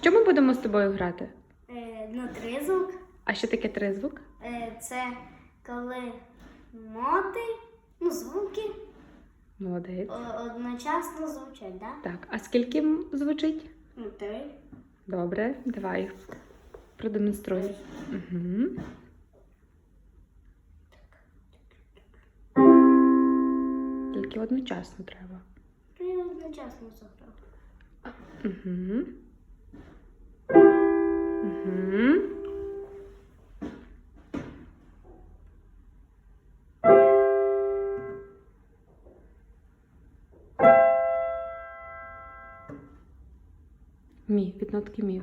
Що ми будемо з тобою грати? Е, ну, тризвук А що таке тризвук? е, це коли ноти, ну, звуки Молодець. о- одночасно звучать, да? Так, а скільки звучить? Ну, три. Добре, давай. Продемонструй. Угу. Тільки одночасно треба. Три одночасно заграв. Угу. Угу. Мі, від нотки мі.